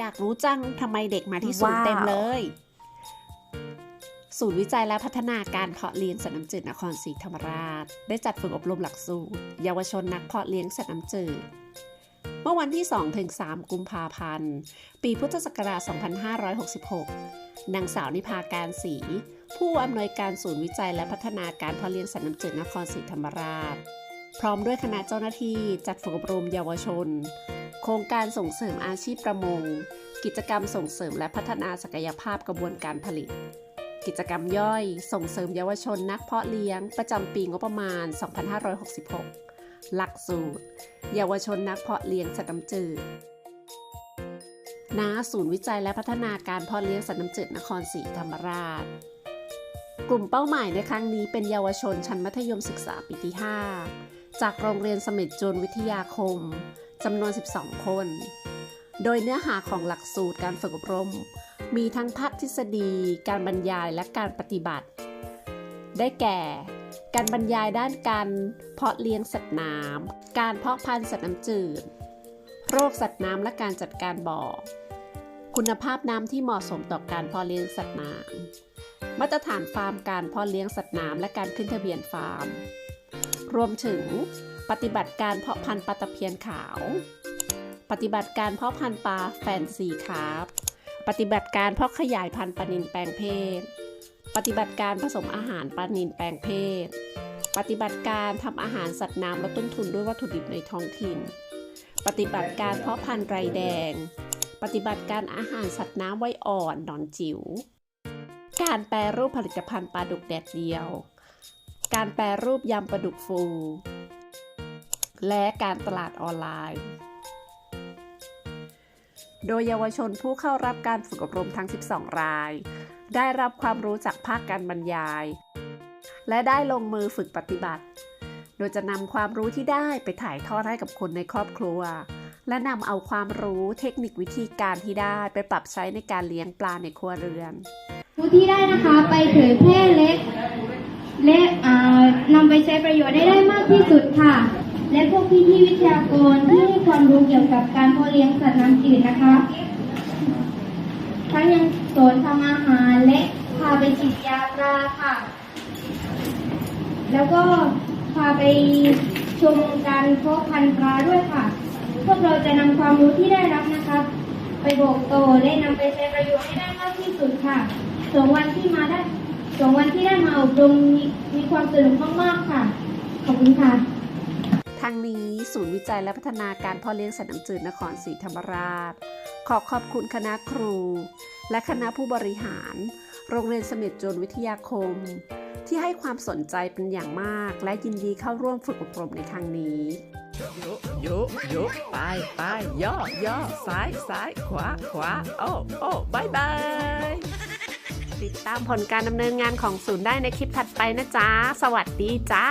อยากรู้จังทำไมเด็กมาที่ศูนย์ว้าวเต็มเลย ศูนย์วิจัยและพัฒนาการเพาะเลี้ยงสัตว์น้ำจืดนครศรีธรรมราช ได้จัดฝึกอบรมหลักสูตร เยาวชนนักเพาะเลี้ยงสัตว์น้ำจืด เมื่อวันที่ 2-3 กุมภาพันธ์ ปีพุทธศักราช 2566 นางสาวนิพาการศรีผู้อำนวยการศูนย์วิจัยและพัฒนาการเพาะเลี้ยงสัตว์น้ำจืดนครศรีธรรมราช พร้อมด้วยคณะเจ้าหน้าที่จัดฝึกอบรมเยาวชน โครงการส่งเสริมอาชีพประมง กิจกรรมส่งเสริมและพัฒนาศักยภาพกระบวนการผลิต กิจกรรมย่อย ส่งเสริมเยาวชนนักเพาะเลี้ยง ประจำปีงบประมาณ 2566 หลักสูตร เยาวชนนักเพาะเลี้ยงสัตว์น้ำจืดณศูนย์วิจัยและพัฒนาการเพาะเลี้ยงสัตว์น้ำจืดนครศรีธรรมราช กลุ่มเป้าหมายในครั้งนี้เป็นเยาวชนชั้นมัธยมศึกษาปีที่ 5 จากโรงเรียนสม็ดจวนวิทยาคม จำนวน 12 คน โดยเนื้อหาของหลักสูตรการฝึกอบรม มีทั้งภาคทฤษฎี การบรรยายและการปฏิบัติ ได้แก่ การบรรยายด้านการเพาะเลี้ยงสัตว์น้ำ การเพาะพันธุ์สัตว์น้ำจืด โรคสัตว์น้ำและการจัดการบ่อ คุณภาพน้ำที่เหมาะสมต่อการเพาะเลี้ยงสัตว์น้ำ มาตรฐานฟาร์มการเพาะเลี้ยงสัตว์น้ำและการขึ้นทะเบียนฟาร์ม รวมถึง ปฏิบัติการเพาะพันธุ์ปลาตะเพียนขาว ปฏิบัติการเพาะพันธุ์ปลาแฟนซีคาร์ฟปฏิบัติการเพาะขยายพันธุ์ปลานินแปลงเพศ ปฏิบัติการผสมอาหารปลานินแปลงเพศ ปฏิบัติการทำอาหารสัตว์น้ำลดต้นทุนด้วยวัตถุดิบในท้องถิ่น ปฏิบัติการเพาะพันธุ์ไรแดง ปฏิบัติการอาหารสัตว์น้ำไว้อ่อนนอนจิ๋ว การแปรรูปผลิตภัณฑ์ปลาดุกแดดเดียว การแปรรูปยำปลาดุกฟู และการตลาดออนไลน์ โดยเยาวชนผู้เข้ารับการฝึกอบรมทั้ง 12 ราย ได้รับความรู้จากภาคการบรรยาย และได้ลงมือฝึกปฏิบัติ โดยจะนำความรู้ที่ได้ไปถ่ายทอดให้กับคนในครอบครัว และนำเอาความรู้เทคนิควิธีการที่ได้ไปปรับใช้ในการเลี้ยงปลาในครัวเรือนผู้ที่ได้นะคะไปเผยแพร่และและอ่านำไปใช้ประโยชน์ได้ได้มากที่สุดค่ะ และพวกพี่ที่วิทยากรที่ให้ความรู้เกี่ยวกับการเพาะเลี้ยงสัตว์น้ำจืดนะคะ ทั้งยังสอนทำอาหารและพาไปฉีดยาปลาค่ะ แล้วก็พาไปชมการเพาะพันธุ์ปลาด้วยค่ะ พวกเราจะนำความรู้ที่ได้รับนะคะ ไปบอกต่อและนำไปใช้ประโยชน์ให้ได้มากที่สุดค่ะสองวันที่มาได้สองวันที่ได้มาอบรมมีความสนุกมากๆค่ะ ขอบคุณค่ะ ทางนี้ศูนย์วิจัยและพัฒนาการพ่อเลี้ยงสัตว์น้ำจืดนครศรีธรรมราช ขอขอบคุณคณะครู และคณะผู้บริหาร โรงเรียนเสม็ดจวนวิทยาคม ที่ให้ความสนใจเป็นอย่างมาก และยินดีเข้าร่วมฝึกอบรมในครั้งนี้ยุยุยุไปไปย่อย่อซ้ายซ้ายขวาขวาโอ้โอ้บายบายติดตามผลการดำเนินงานของศูนย์ได้ในคลิปถัดไปนะจ๊ะ สวัสดีจ้า